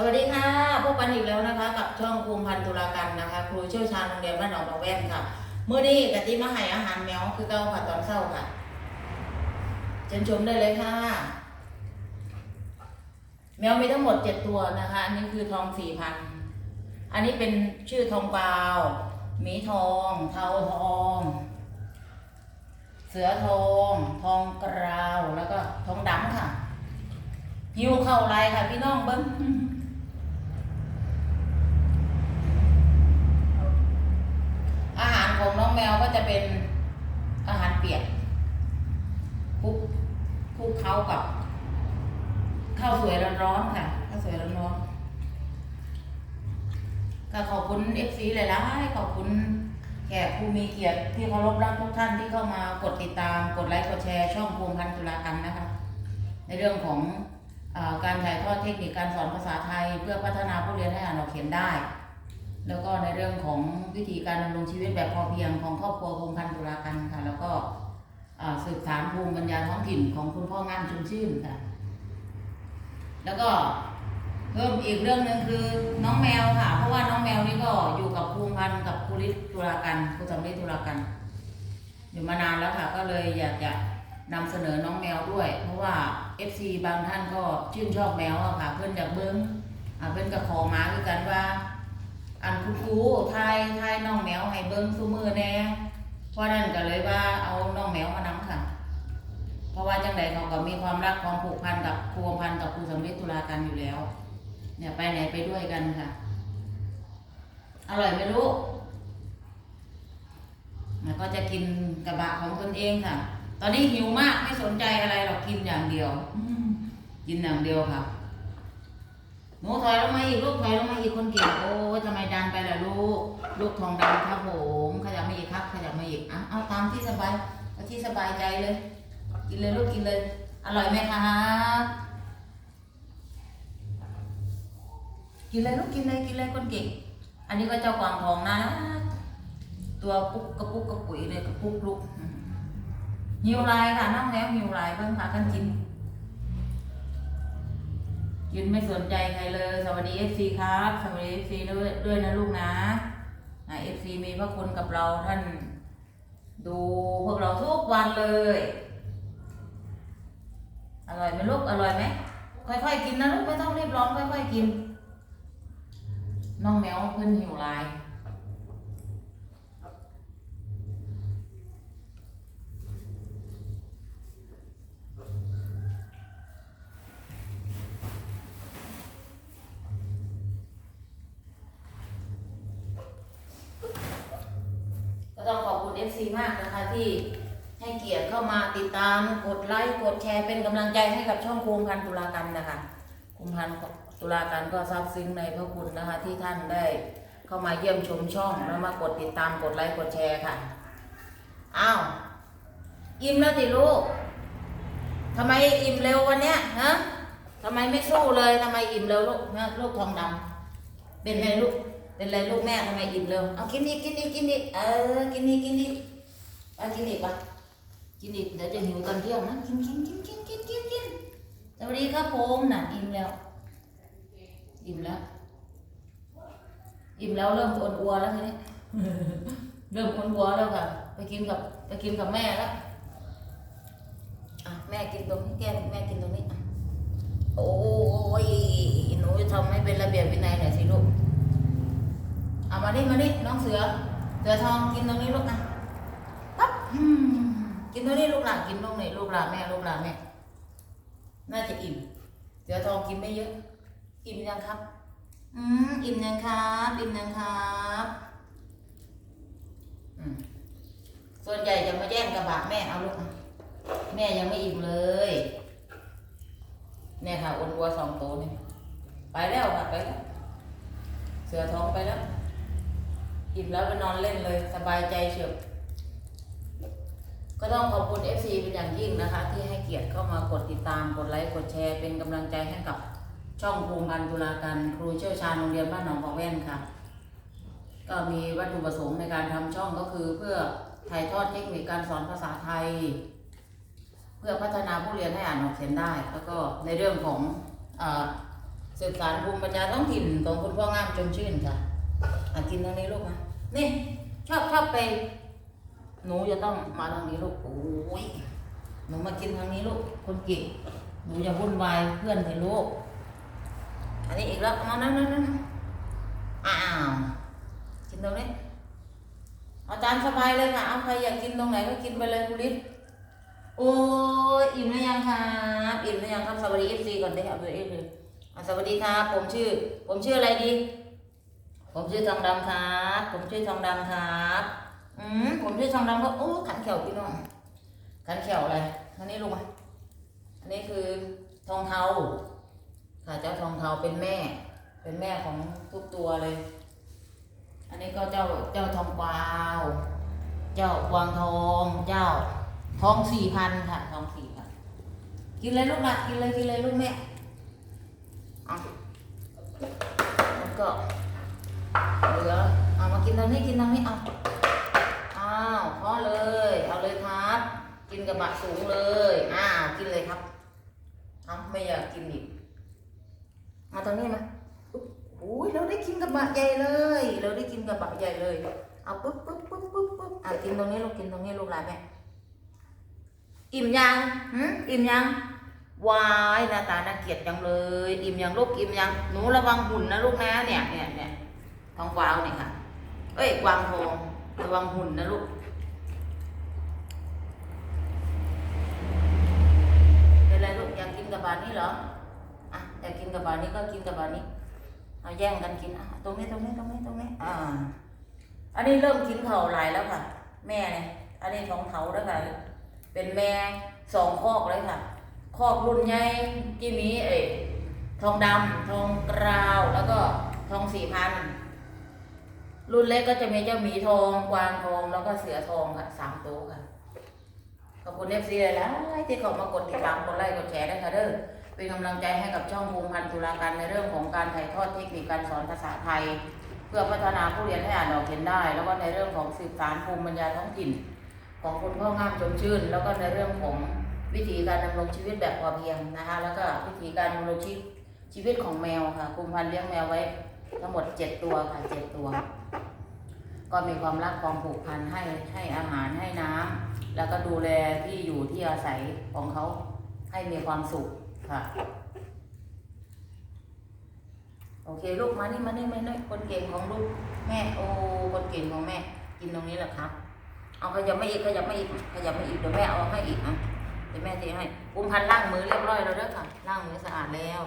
สวัสดีค่ะพบกันอีกแล้วนะคะ กับช่องภูมิพันธ์ตุลากันนะคะ ครูเชี่ยวชาญโรงเรียนบ้านหนองบางแว่นค่ะเมื่อนี้กะติมาให้อาหารแมวคือเก้าค่ะตอนเช้าค่ะเชิญชมได้เลยค่ะ แมวมีทั้งหมดเจ็ดตัวนะคะ อันนี้คือทองสี่พันอันนี้เป็นชื่อทองกวาวหมีทอง เทาทอง เสือทอง ทองกราวแล้วก็ทองดำค่ะหิวเข้าไรค่ะพี่น้องเบิ้งอาหารของน้องแมวก็ จะเป็นอาหารเปียกคลุกคลุกเข้ากับข้าวสวยร้อนๆค่ะข้าวสวยร้อนๆก็ขอบคุณเอฟซีหลายๆขอบคุณแขกผู้มีเกียรติที่เคารพรักทุกท่านที่เข้ามากดติดตามกดไลค์กดแชร์ช่องภูมิพันธ์ตุลากันนะคะ ในเรื่องของอการถ่ายทอดเทคนิคการสอนภาษาไทย เพื่อพัฒนาผู้เรียนให้อ่านออกเขียนได้ แล้วก็ในเรื่องของวิธีการดำรงชีวิตแบบพอเพียงของครอบครัวภูมิพันธ์ตุลากันค่ะ แล้วก็สืบสานภูมิปัญญาท้องถิ่นของคุณพ่องามชุมชื่นค่ะ แล้วก็เพิ่มอีกเรื่องหนึ่งคือน้องแมวค่ะ เพราะว่าน้องแมวนี่ก็อยู่กับภูมิพันธ์กับครูฤทธิ์ตุลากันครูสำริดตุลากัน อยู่มานานแล้วค่ะ ก็เลยอยากจะนำเสนอน้องแมวด้วย เพราะว่า FC บางท่านก็ชื่นชอบแมวอะค่ะ เพื่อนจากเบิ้งเพื่อนก็ขอมาคือกันว่า อันคุณครูทายทายน้องแมวให้เบิ้งซูมือแน่เพราะนั้นก็เลยว่าเอาน้องแมวมานำค่ะ เพราะว่าจังใดเขาก็มีความรักความผูกพันกับครูพันกับครูสำเร็จตุลากันอยู่แล้ว เนี่ยไปไหนไปด้วยกันค่ะ อร่อยไหมลูกแล้วก็จะกินกระบะของตนเองค่ะ ตอนนี้หิวมากไม่สนใจอะไรหรอกกินอย่างเดียวอืมกินอย่างเดียวค่ะ หนูถอยลงมาอีกลูกถอยลงมาอีกคนเก่งโอ้ยทำไมดันไปล่ะลูก ลูกทองดำครับผมขยับมาอีกครับขยับมาอีกอะเอาตามที่สบายเอาที่สบายใจเลย กินเลยลูกกินเลย อร่อยไหมครับกินเลยลูกกินเลยกินเลยคนเก่ง อันนี้ก็เจ้ากวางทองนะ ตัวปุ๊กกระปุกกระปุ๋ยเลยกระปุกลุกหิวลายค่ะนั่งแล้วหิวลายเพิ่งพากันกิน กินไม่สนใจใครเลย สวัสดีเอฟซีครับ สวัสดีเอฟซีด้วยด้วยนะลูกนะเอฟซีมีพระคุณกับเราท่าน ดูพวกเราทุกวันเลย อร่อยไหมลูกอร่อยไหมค่อยๆกินนะลูกไม่ต้องรีบร้อนค่อยๆกิน น้องแมวเพิ่นหิวลาย ก็ต้องขอบคุณ FC มากนะคะที่ให้เกียรติเข้ามาติดตามกดไลค์กดแชร์เป็นกำลังใจให้กับช่องภูมพันตุลากันนะคะภูมพันตุลากันก็ซาบซึ้งในพระคุณนะคะ ที่ท่านได้เข้ามาเยี่ยมชมช่องแล้วมากดติดตามกดไลค์กดแชร์ค่ะอ้าวอิ่มแล้วสิลูกทำไมอิ่มเร็ววันเนี้ยฮะทำไมไม่สู้เลยทำไมอิ่มเร็วลูกนะลูกทองดำเป็นไงลูก เป็นไรลูกแม่ทำไมอิ่มเร็วเอากินอีกกินอีกกินอีกเออกินอีกกินอีกเอากินอีกปะกินอีกเดี๋ยวจะหิวตอนเที่ยงนะกินกินกินกินกินกินกินสวัสดีครับผมน่ะอิ่มแล้วอิ่มแล้ว อิ่มแล้วเริ่มอ้วนอัวแล้วทีนี้เริ่มอ้วนอัวแล้วค่ะ ไปกินกับไปกินกับแม่แล้วอะแม่กินตรงนี้แก้มแม่กินตรงนี้โอ้ยหนูจะทำให้เป็นระเบียบวินัยหน่อยสิลูก เอามานี่มานี่น้องเสือ เสือทองกินตรงนี้ลูกนะปั๊บกินตรงนี้ลูกหลานกินตรงไหนลูกหลานแม่ลูกหลานแม่น่าจะอิ่ม เสือทองกินไม่เยอะ อิ่มยังครับ อืมอิ่มยังครับอิ่มยังครับส่วนใหญ่จะมาแย่งกระบะแม่เอาลูกนะแม่ยังไม่อิ่มเลยเนี่ยค่ะอ้วนวัวสองตัวนี่ไปแล้วค่ะไปแล้วเสือท้องไปแล้ว อิ่มแล้วไปนอนเล่นเลยสบายใจเฉียบก็ต้องขอบคุณ FC เป็นอย่างยิ่งนะคะ ที่ให้เกียรติเข้ามากดติดตามกดไลค์กดแชร์เป็นกำลังใจให้กับช่องภูมิพันธ์ตุลาการครูเชี่ยวชาญโรงเรียนบ้านหนองปอกแว่นค่ะ ก็มีวัตถุประสงค์ในการทำช่องก็คือเพื่อถ่ายทอดเทคนิคการสอนภาษาไทย เพื่อพัฒนาผู้เรียนให้อ่านออกเขียนได้ แล้วก็ในเรื่องของออสืบสานภูมิปัญญาท้องถิ่นของคุณพ่องามจนชื่นค่ะ อะกินตรงนี้ลูกมา นี่ชอบชอบไป หนูจะต้องมาทางนี้ลูกโอ้ยหนูมากินทางนี้ลูกคนเก่งหนูจะวุ่นวายเพื่อนให้ลูกอันนี้อีกแล้วมานั่นนั่นนั่นอ้าวกินตรงนี้อาจารย์สบายเลยค่ะเอาใครอยากกินตรงไหนก็กินไปเลยคุณฤทธิ์โอ้ยอิ่มหรือยังครับอิ่มหรือยังครับสวัสดีเอฟซีก่อนไดิเอาตัวเอฟเลยอะสวัสดีครับผมชื่อ ผมชื่ออะไรดี ผมชื่อทองดำครับ ผมชื่อทองดำครับ อืมผมชื่อทองดำก็โอ้ขันเขียวพี่น้องขันเขียวอะไรอันนี้ลูกมาอันนี้คือทองเทาค่ะเจ้าทองเทาเป็นแม่ เป็นแม่ของทุกตัวเลย อันนี้ก็เจ้าเจ้าทองกวาว เจ้ากวางทองเจ้าทองสี่พันค่ะทองสี่พันกินเลยลูกละกินเลยกินเลยลูกแม่เอาแล้วก็ เหลือเอามากินตรงนี้กินตรงนี้เอาอ้าวพอเลย เอาเลยครับ กินกระบะสูงเลยอ้าวกินเลยครับเอาไม่อยากกินอีกมาตรงนี้มาโอ้ยเราได้กินกระบะใหญ่เลย เราได้กินกระบะใหญ่เลย เอาปุ๊บปุ๊บปุ๊บปุ๊บปุ๊บอะกินตรงนี้ลูกกินตรงนี้ลูกหลานแม่อิ่มยังหืมอิ่มยังวายหน้าตาน่าเกลียดจังเลย อิ่มยังลูกอิ่มยังหนูระวังหุ่นนะลูกนะเนี่ยเนี่ยเนี่ย ทองกวาวเนี่ยค่ะ เอ้ยกวางทองระวังหุ่นนะลูกเป็นไรลูกอยากกินกระบะนี้เหรออะอยากกินกระบะนี้ก็กินกระบะนี้เอาแย่งกันกินอะตรงนี้ตรงนี้ตรงนี้ตรงนี้อ่า อันนี้เริ่มกินเข่าหลายแล้วค่ะ แม่เนี่ยอันนี้ท้องเถาแล้วค่ะเป็นแม่สองคอกเลยค่ะคอกรุ่นใหญ่ที่มีเอ้ยทองดำทองกราวแล้วก็ทองสี่พัน รุ่นเล็กก็จะมีเจ้าหมีทองกวางทองแล้วก็เสือทองค่ะสามตัวค่ะขอบคุณเอฟซีเลยแล้วที่เขามากดติดตามกดไลค์กดแชร์ด้ค่ะเด้อเป็นกำลังใจให้กับช่องภูมิพันธ์ตุลาการในเรื่องของการถ่ายทอดเทคนิคการสอนภาษาไทย เพื่อพัฒนาผู้เรียนให้อ่านออกเขียนได้ แล้วก็ในเรื่องของสืบสานภูมิปัญญาท้องถิ่น ของคุณพ่องามชมชื่น แล้วก็ในเรื่องของวิธีการดำรงชีวิตแบบพอเพียงนะคะ แล้วก็วิธีการดำรงชีวิตชีวิตของแมวค่ะภูมิพันธ์เลี้ยงแมวไว้ ทั้งหมดเจ็ดตัวค่ะเจ็ดตัว ก็มีความรักความผูกพันให้ให้อาหารให้น้ำแล้วก็ดูแลที่อยู่ที่อาศัยของเขาให้มีความสุขค่ะ โอเคลูกมานี่มานี่มานี่คนเก่งของลูกแม่โอ้คนเก่งของแม่ กินตรงนี้แหละครับเอาขยับไม่อีกขยับไม่อีกขยับไม่อีกเดี๋ยวแม่เอาให้อีกอะเดี๋ยวแม่เทให้อุ้มพันล้างมือเรียบร้อยแล้วเด้อค่ะล้างมือสะอาดแล้ว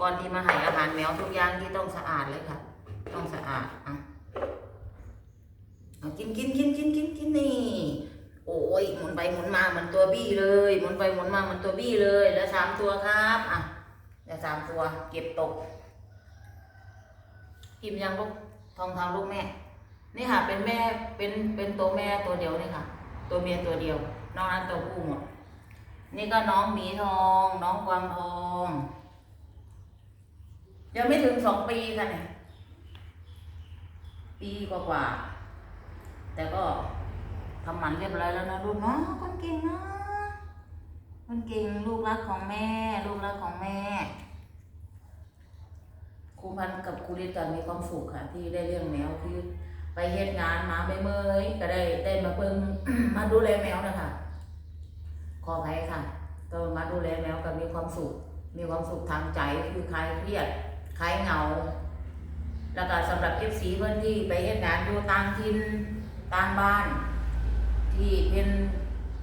ก่อนที่มาให้อาหารแมวทุกอย่างที่ต้องสะอาดเลยค่ะ ต้องสะอาดอะ เอากินกินกินกินกินกินนี่ โอ้ยหมุนไปหมุนมาเหมือนตัวบี้เลยหมุนไปหมุนมาเหมือนตัวบี้เลย แล้วสามตัวครับอะแล้วสามตัว เก็บตกอิ่มยังลูกทองทางลูกแม่ นี่ค่ะ เป็นแม่เป็นเป็นตัวแม่ตัวเดียวนี่ค่ะ ตัวเมียตัวเดียวนอกนั้นตัวผู้หมดนี่ก็น้องหมีทอง น้องกวางทองยังไม่ถึงสองปีค่ะเนี่ยปีกว่าๆ แต่ก็ทำหมันเรียบร้อยแล้วนะลูกเนาะคนเก่งนะคนเก่งลูกรักของแม่ ลูกรักของแม่ครูพันกับครูฤทธิ์กันมีความสุขค่ะ ที่ได้เลี้ยงแมวคือไปเฮ็ดงานมาไม่เมยก็ได้ได้มาเพิ่งมาดูแลแมวนะคะขออภัยค่ะก็มาดูแลแมวก็มีความสุข มีความสุขทางใจคือคลายเครียดคลายเหงา แล้วก็สำหรับเอฟซีเพื่อนที่ไปเฮ็ดงานอยู่ต่างถิ่น ตางบ้าน ที่เป็น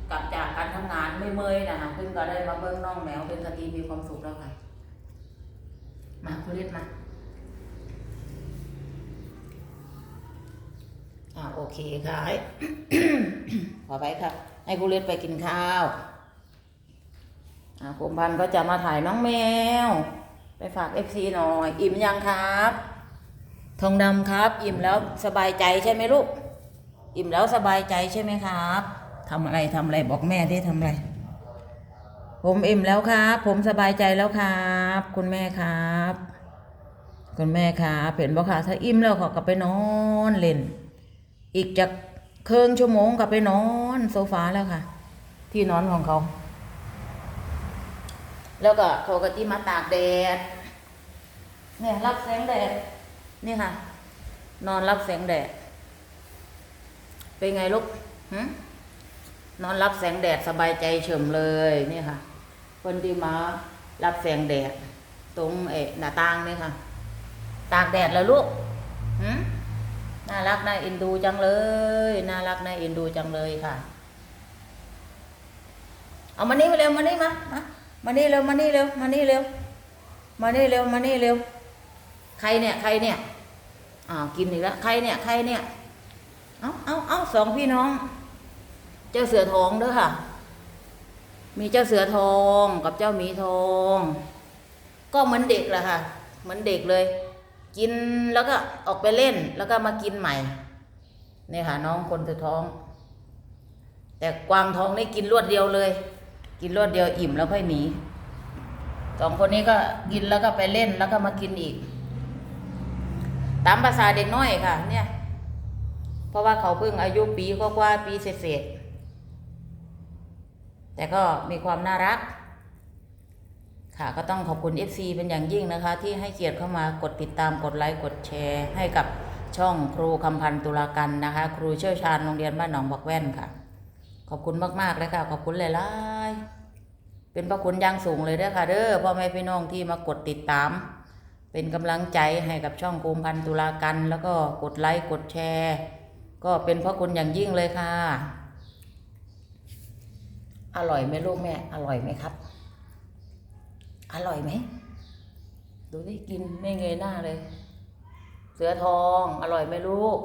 กลับจากการทำงานไม่เมยนะคะเพิ่งก็ได้มาเบิ่งน้องแมวเป็นสตรีมีความสุขแล้วค่ะ มาคุณฤทธิ์มาอ่าโอเคค่ะขอไปค่ะ ให้คุณฤทธิ์ไปกินข้าวอ่าผมพันธ์ก็จะมาถ่ายน้องแมว ไปฝากเอฟซีหน่อย อิ่มยังครับ ทองดำครับ อิ่มแล้วสบายใจใช่ไหมลูก อิ่มแล้วสบายใจใช่ไหมครับทำอะไรทำอะไรบอกแม่ได้ทำอะไร ผมอิ่มแล้วครับ ผมสบายใจแล้วครับ คุณแม่ครับ คุณแม่ครับเห็นบ่ค่ะถ้าอิ่มแล้วขาก็ไปนอนเล่น อีกจากครึ่งชั่วโมงก็ไปนอนโซฟาแล้วค่ะ ที่นอนของเขา แล้วก็เขาก็ที่มาตากแดดเนี่ยรับแสงแดดนี่ค่ะ นอนรับแสงแดด เป็นไงลูกนอนรับแสงแดดสบายใจเฉิมเลยนี่ค่ะ คนที่มารับแสงแดด ตรงเอะหน้าต่างนี่ค่ะ ตากแดดแล้วลูกน่ารักน่าเอ็นดูจังเลย น่ารักน่าเอ็นดูจังเลยค่ะ เอามานี่มาเร็วมานี่มามานี่เร็วมานี่เร็วมานี่เร็วมานี่เร็วมานี่เร็ว ใครเนี่ย ใครเนี่ยอ้ากินอีกแล้ว ใครเนี่ย ใครเนี่ย เอาเอาเอาสองพี่น้อง เจ้าเสือทองเด้อค่ะ มีเจ้าเสือทองกับเจ้าหมีทอง ก็เหมือนเด็กแหละค่ะ เหมือนเด็กเลย กินแล้วก็ออกไปเล่นแล้วก็มากินใหม่เนี่ยค่ะน้องคนสุดท้อง แต่กวางทองนี่กินรวดเดียวเลย กินรวดเดียวอิ่มแล้วค่อยหนีสองคนนี้ก็กินแล้วก็ไปเล่นแล้วก็มากินอีก ตามภาษาเด็กน้อยค่ะ เนี่ย เพราะว่าเขาเพิ่งอายุปีก็กว่าปีเศษแต่ก็มีความน่ารัก ค่ะก็ต้องขอบคุณ FC เป็นอย่างยิ่งนะคะ ที่ให้เกียรติเข้ามากดติดตามกดไลค์กดแชร์ ให้กับช่องครูคำพันตุลากันนะคะ ครูเชี่ยวชาญโรงเรียนบ้านหนองบักแว่นค่ะ ขอบคุณมากๆเลยค่ะ ขอบคุณหลายๆเป็นพระคุณอย่างสูงเลยเด้อค่ะเด้อพ่อแม่พี่น้องที่มากดติดตาม เป็นกำลังใจให้กับช่องครูคำพันตุลากัน แล้วก็กดไลค์กดแชร์ ก็เป็นพระคุณอย่างยิ่งเลยค่ะ อร่อยไหมลูกแม่ อร่อยไหมครับ อร่อยไหม ดูที่กินไม่เงยหน้าเลย เสือทอง อร่อยไหมลูก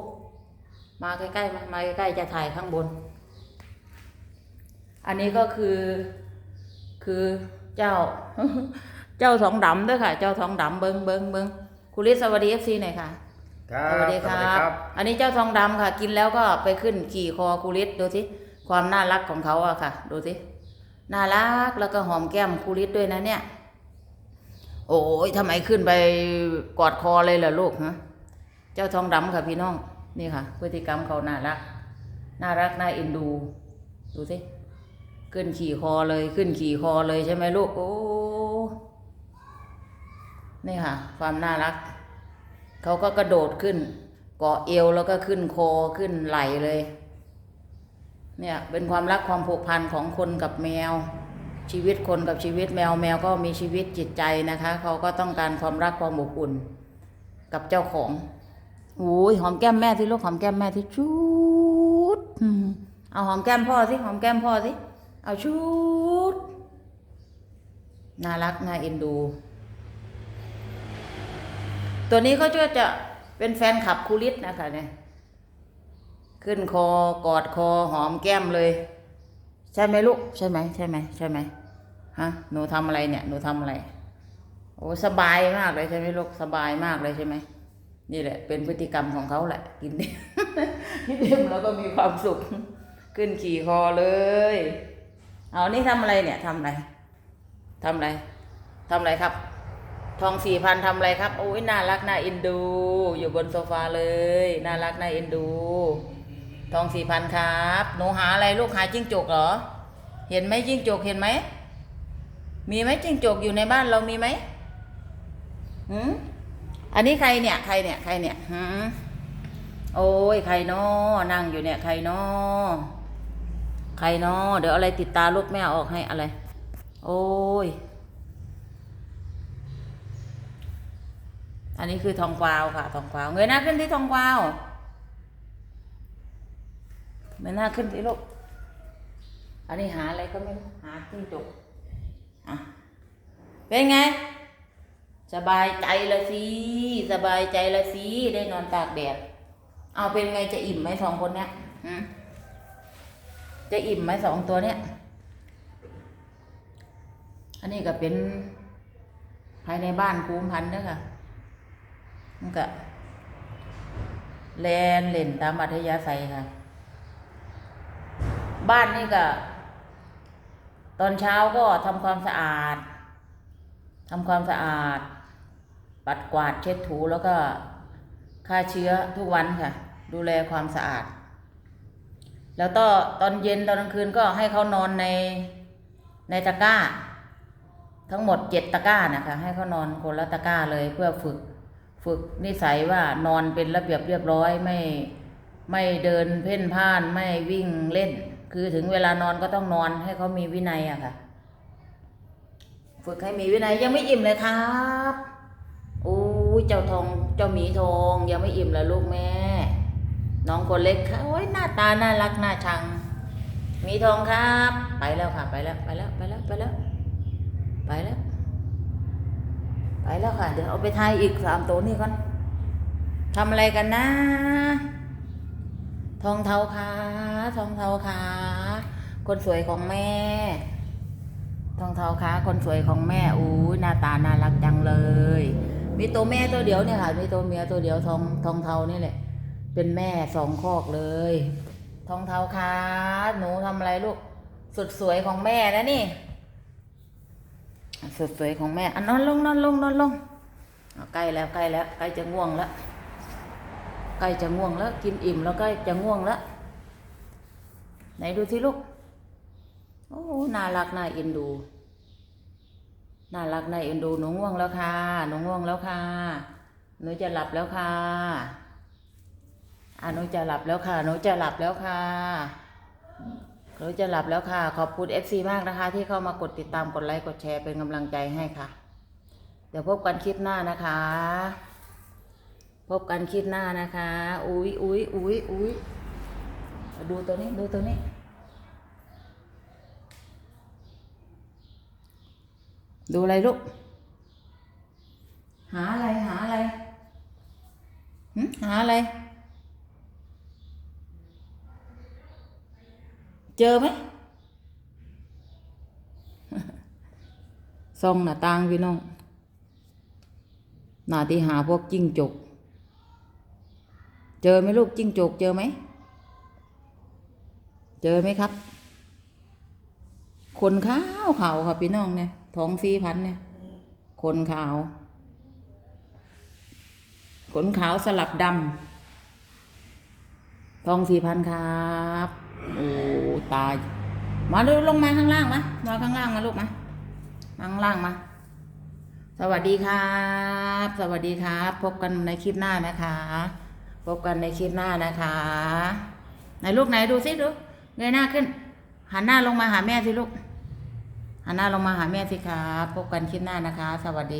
มาใกล้ๆมามาใกล้ๆจะถ่ายข้างบน อันนี้ก็คือ คือเจ้า เจ้าทองดำด้วยค่ะ เจ้าทองดำเบิงเบิงเบิงคุณลิศสวัสดีเอฟซีหน่อยค่ะ ครับสวัสดีครับ อันนี้เจ้าทองดำค่ะ กินแล้วก็ไปขึ้นขี่คอคูริสดูสิความน่ารักของเขาอะค่ะ ดูสิน่ารักแล้วก็หอมแก้มคูริสด้วยนะเนี่ย โอ้ยทำไมขึ้นไปกอดคอเลยล่ะลูกฮะเจ้าทองดำค่ะพี่น้องนี่ค่ะ พฤติกรรมเขาน่ารัก น่ารักน่าเอ็นดู ดูสิขึ้นขี่คอเลยขึ้นขี่คอเลยใช่ไหมลูกโอ้นี่ค่ะ ความน่ารัก เขาก็กระโดดขึ้น เกาะเอวแล้วก็ขึ้นคอขึ้นไหลเลย เนี่ยเป็นความรักความผูกพันของคนกับแมว ชีวิตคนกับชีวิตแมวแมวก็มีชีวิตจิตใจนะคะ เขาก็ต้องการความรักความอบอุ่น กับเจ้าของโอ้ยหอมแก้มแม่ที่ลูกหอมแก้มแม่ที่ชุดเอาหอมแก้มพ่อสิหอมแก้มพ่อสิเอาชุดน่ารักน่าเอ็นดู ตัวนี้เขาจะจะเป็นแฟนคลับคูลิสนะคะเนี่ยขึ้นคอกอดคอหอมแก้มเลย ใช่ไหมลูก ใช่ไหมใช่ไหมใช่ไหมฮะหนูทำอะไรเนี่ยหนูทำอะไร โอ้สบายมากเลยใช่ไหมลูกสบายมากเลยใช่ไหมนี่แหละ เป็นพฤติกรรมของเขาแหละ กินเต็มกินเต็มแล้วก็มีความสุข ขึ้นขี่คอเลย เอานี่ทำอะไรเนี่ยทำอะไรทำอะไรทำอะไรครับ ทองสี่พันทำอะไรครับโอ้ยน่ารักน่าเอ็นดู อยู่บนโซฟาเลย น่ารักน่าเอ็นดู ทองสี่พันครับหนูหาอะไรลูกหาจิ้งจกเหรอ เห็นไหมจิ้งจกเห็นไหมมีไหมจิ้งจกอยู่ในบ้านเรามีไหมหืมอันนี้ใครเนี่ย ใครเนี่ยใครเนี่ยหืมโอ้ยใครนอนั่งอยู่เนี่ยใครนอใครนอเดี๋ยวอะไรติดตาลูกแม่ออกให้อะไร โอ้ย อันนี้คือทองกวาวค่ะ ทองกวาวเงยหน้าขึ้นที่ทองกวาวเงยหน้าขึ้นที่ลูกอันนี้หาอะไรก็ไม่รู้หาจิ้งจกอะเป็นไง สบายใจละสิสบายใจละสิได้นอนตากแดดเอาเป็นไงจะอิ่มไหมสองคนเนี้ยจะอิ่มไหมสองตัวเนี้ยอันนี้ก็เป็นภายในบ้านภูมิพันธ์เด้อค่ะ มันก็แลนเล่นตามอัธยาศัยค่ะ บ้านนี่ก็ ตอนเช้าก็ทำความสะอาดทำความสะอาด ปัดกวาดเช็ดถูแล้วก็ฆ่าเชื้อทุกวันค่ะ ดูแลความสะอาด แล้วก็ตอนเย็นตอนกลางคืนก็ให้เขานอนในในตะกร้า ทั้งหมดเจ็ดตะกร้านะคะ ให้เขานอนคนละตะกร้าเลยเพื่อฝึก ฝึกนิสัยว่านอนเป็นระเบียบเรียบร้อยไม่ไม่เดินเพ่นพ่านไม่วิ่งเล่น คือถึงเวลานอนก็ต้องนอนให้เขามีวินัยอะค่ะ ฝึกให้มีวินัยยังไม่อิ่มเลยครับโอ้เจ้าทองเจ้าหมีทองยังไม่อิ่มเลยลูกแม่ น้องคนเล็กค่ะโอ้ยหน้าตาน่ารักน่าชังหมีทองครับ ไปแล้วค่ะ ไปแล้วไปแล้วไปแล้วไปแล้วไปแล้ว ไปแล้วค่ะ เดี๋ยวเอาไปทายอีกสามตัวนี่ก่อนทำอะไรกันนะ ทองเทาขาทองเทาขาคนสวยของแม่ ทองเทาขาคนสวยของแม่อู้ยหน้าตาน่ารักจังเลย มีตัวแม่ตัวเดียวเนี่ยค่ะ มีตัวเมียตัวเดียวทองทองเทานี่แหละ เป็นแม่สองคอกเลย ทองเทาขาหนูทำอะไรลูก สุดสวยของแม่นะนี่ สดสวยของแม่อันนอนลงนอนลงนอนลงใกล้แล้วใกล้แล้วใกล้จะง่วงแล้วใกล้จะง่วงแล้ว กินอิ่มแล้วใกล้จะง่วงแล้วไหนดูสิลูกโอ้น่ารักน่าเอ็นดูน่ารักน่าเอ็นดูหนูง่วงแล้วค่ะหนูง่วงแล้วค่ะหนูจะหลับแล้วค่ะอะหนูจะหลับแล้วค่ะหนูจะหลับแล้วค่ะ หนูจะหลับแล้วค่ะ ขอบคุณ FC มากนะคะ ที่เข้ามากดติดตามกดไลค์กดแชร์เป็นกำลังใจให้ค่ะ เดี๋ยวพบกันคลิปหน้านะคะ พบกันคลิปหน้านะคะ อุ้ยอุ้ยอุ้ยอุ้ยดูตัวนี้ดูตัวนี้ดูอะไรลูก หาอะไร หาอะไรหึหาอะไร เจอไหมซ่องหน้าต่างพี่น้อง หน้าที่หาพวกจิ้งจก เจอไหมลูกจิ้งจก เจอไหม เจอไหมครับ คนขาวขาวครับพี่น้องเนี่ยท้องสี่พันเนี่ย คนขาว ขนขาวสลับดำทองสี่พันครับ โอ้ตาย มาดูลงมาข้างล่างมามาข้างล่างมาลูกมามาข้างล่างมา สวัสดีครับ สวัสดีครับ พบกันในคลิปหน้านะคะ พบกันในคลิปหน้านะคะไหนลูกไหนดูสิดูเงยหน้าขึ้น หันหน้าลงมาหาแม่สิลูกหันหน้าลงมาหาแม่สิครับ พบกันคลิปหน้านะคะ สวัสดี